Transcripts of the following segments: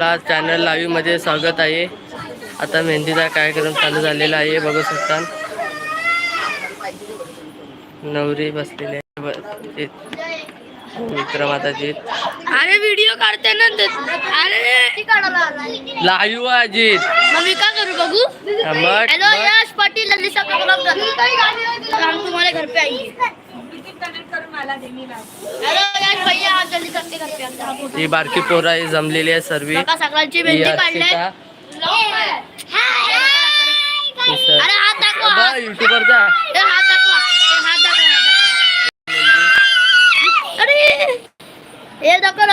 Channel लाईव्हमध्ये स्वागत आहे. आता मेहंदीचा कार्यक्रम चालू झालेला आहे बघू शकता. नवरी बसलेली विक्रमाताची अरे व्हिडिओ काढते ना अरे लाईव्ह अजित मग मी काय करू बघू? हॅलो. यश पाटील तुम्हारे घर पे आएंगे ही। बारकी पोरा ही जमलेली आहे सर्व। सकाळची युट्यूबरचा ये देखो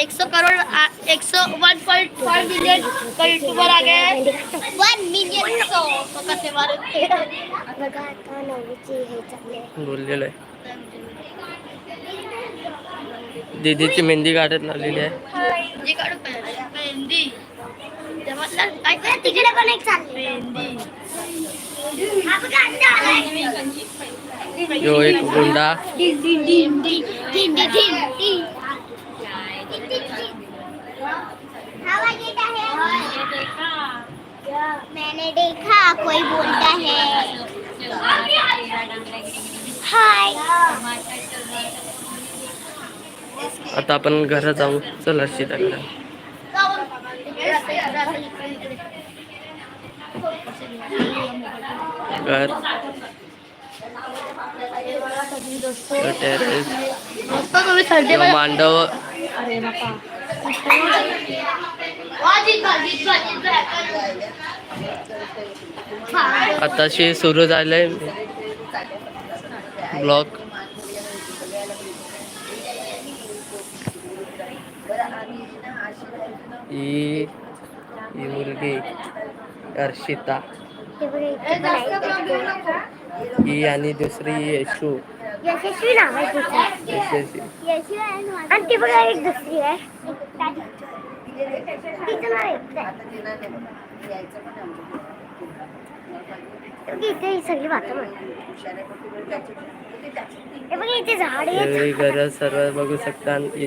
एक सौ करोड़ एक सौ वन पॉइंट फाइव मिलियन का यूट्यूबर आ गए वन मिलियन सौ। कसे मारे बोललेलं आहे दीदीची मेहंदी काढत लावलेली आहे. यो एक गुंडा. मैंने देखा कोई बोलता है। आता आपण घरात जाऊ. चल सीताकडे. घर. टेरेस मांडव. आताशी सुरू झालंय. ब्लॉक. ही ही मुलगी अर्शिता ही आणि दुसरी यशू यशस्वी नाव आहे यशस्वी आणि ती बघा एक दुसरी आहे तिचं नाव इथे ही सगळी वाटं म्हणतात हे बघा इथे झाड आहे हे सर्व बघू शकता ही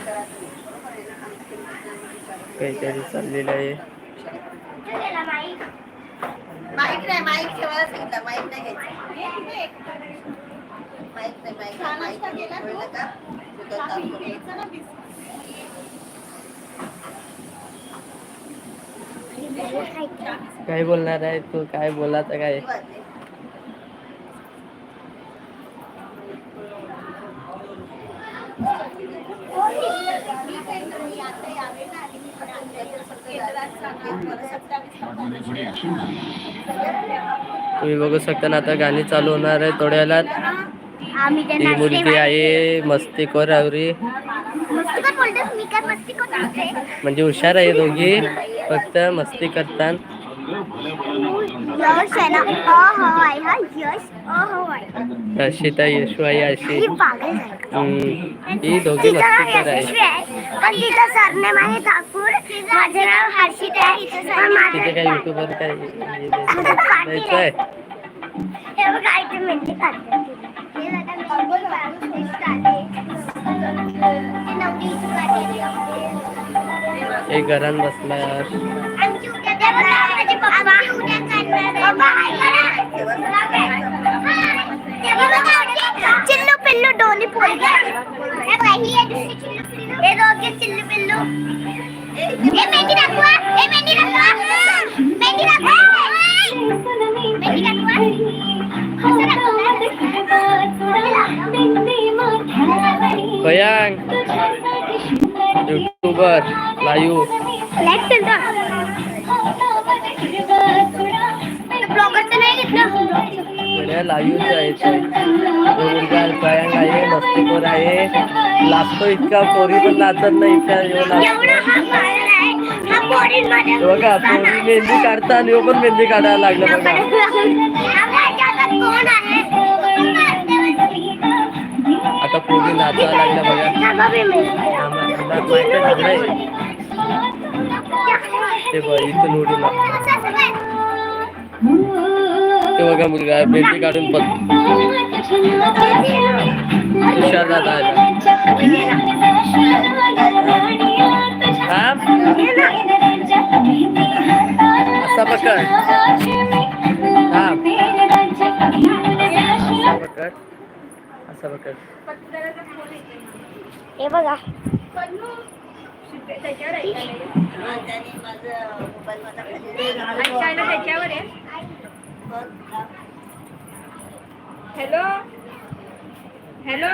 काहीतरी चाललेलं आहे. माईक? नाही माईक ठेवायला सांगितलं. माईक नाही घ्यायचं. माईक नाही माईक माईक का. काय बोलणार आहे तू? काय बोलायचं काय? तुम्ही बघू शकता ना आता गाणी चालू होणार आहे थोड्या वेळात आम्ही ती त्यांना मुलगी आहे मस्ती आवरी. मस्ती का बोलतोस मी काय मस्ती करते म्हणजे हुशार आहे दोघी फक्त मस्ती करतात. यश हर्षिता यशू आहे अशी. ही दोघी तिचं नाव मस्ती कर यशस्वी आहे तिचं सरनेम आहे ठाकूर. माझं नाव हर्षित आहे. तिथे काय युट्यूबर काय हे द्यायचं आहे. एक घरात बसला दाखवा मेहंदी दाखवा कसं दाखवणार? भयांग युट्यूबर लाईव्ह Next चलता. ब्लॉगरचं नाही घेतलं बड्या लाईव्ह आहे भयांग आहे मस्तीखोर आहे. लाजतो इतका पोरी पण नाचत नाही इतका बघा पोरी मेहंदी काढता आणि पण मेहंदी काढायला लागला बघा. आता पोरी नाचायला लागल्या बघा. ते बघ इथून उडी मार. ते बघा मुलगा मेहंदी काढून पण हुशार दादा थांब. असा पकड. असा पकड असा पकड हे बघा. हा, त्याने माझं मोबाईल माझा खाली बघ, हा. हॅलो हॅलो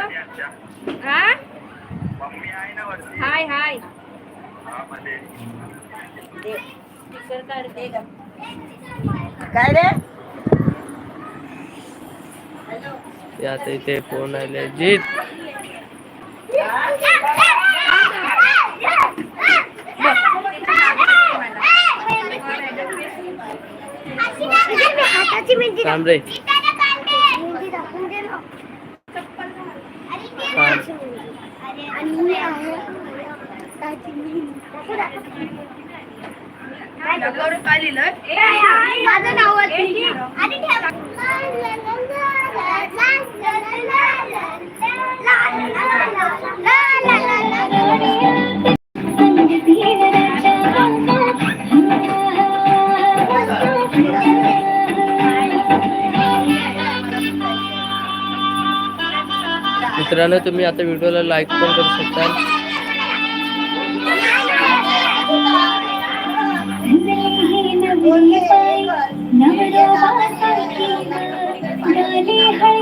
हा हाय हाय. काय रे? हॅलो ते आता इथे फ़ोन आले. जीत! काय लिहिलं माझं नाव मित्रांनो तुम्ही आता व्हिडिओला लाईक पण करू शकता. काय